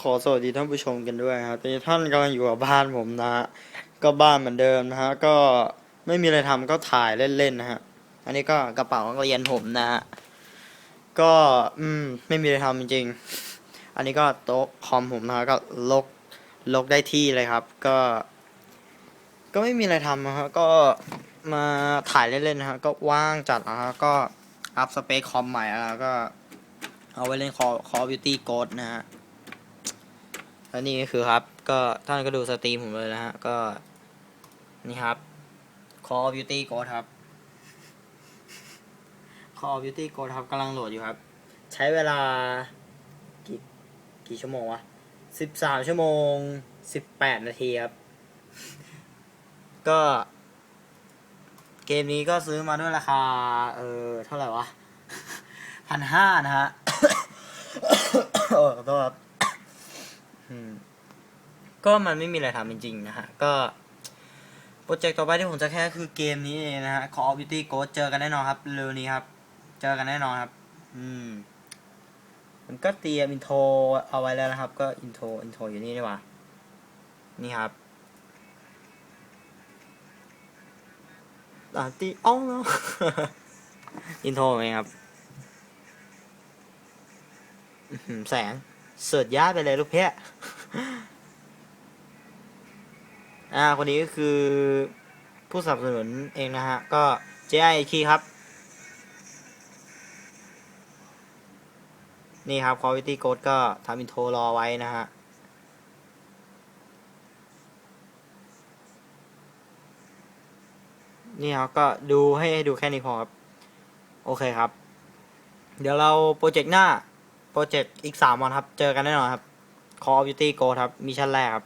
ขอสวัสดีท่านผู้ชมกันด้วยครับตอนนี้ท่านกำลังอยู่กับบ้านผมนะฮะก็บ้านเหมือนเดิมนะฮะก็ไม่มีอะไรทำก็ถ่ายเล่นๆนะฮะอันนี้ก็กระเป๋าเรียนผมนะฮะก็อืมไม่มีอะไรทำจริงๆอันนี้ก็โต๊ะคอมผมนะฮะก็ลกลกได้ที่เลยครับ ก็ ก็ไม่มีอะไรทำนะฮะก็มาถ่ายเล่นๆนะฮะก็ว่างจัดนะฮะก็อัพสเปคคอมใหม่แล้วก็เอาไว้เล่น Call Call of Duty Ghost นะฮะ แล้วนี่ก็คือครับ ก็ท่านก็ดูสตรีมผมเลยนะฮะ ก็ นี่ครับ Call of Duty Ghost ครับ Call of Duty Ghost ครับกำลังโหลดอยู่ครับ ใช้เวลา กี่กี่ชั่วโมงวะสิบสามชั่วโมงสิบแปดนาทีครับ ก็ เกมนี้ก็ซื้อมาด้วยราคา เออ เท่าไหร่วะพันห้านะฮะ โอ้ขอโทษครับ ก็มันไม่มีอะไรทำจริงๆนะฮะ ก็ โปรเจกต์ต่อไปที่ผมจะแค่คือเกมนี้เองนะฮะ Call of Duty Ghost เจอกันแน่นอนครับเร็วนี้ครับ เจอกันแน่นอนครับ อืมมันก็เตรียมอินโทรเอาไว้แล้วนะครับ ก็อินโทรอินโทรอยู่นี่ดีกว่า นี่ครับอ่าตีอ้องแล้วอินโทรไงครับแสง สิร์ชย้าไปเลยลูกเพะอ่า คนนี้ก็คือผู้สนับสนุนเองนะฮะ ก็ JI คีครับ นี่ครับ Quality Code ก็ทำอินโทรรอไว้นะฮะนี่ครับก็ดูให้ดูแค่นี้พอครับ โอเคครับ เดี๋ยวเราโปรเจกต์หน้า โปรเจกต์อีกสามวันครับ เจอกันแน่นอนครับ Call of Duty Go ครับ มิชชั่นแรกครับ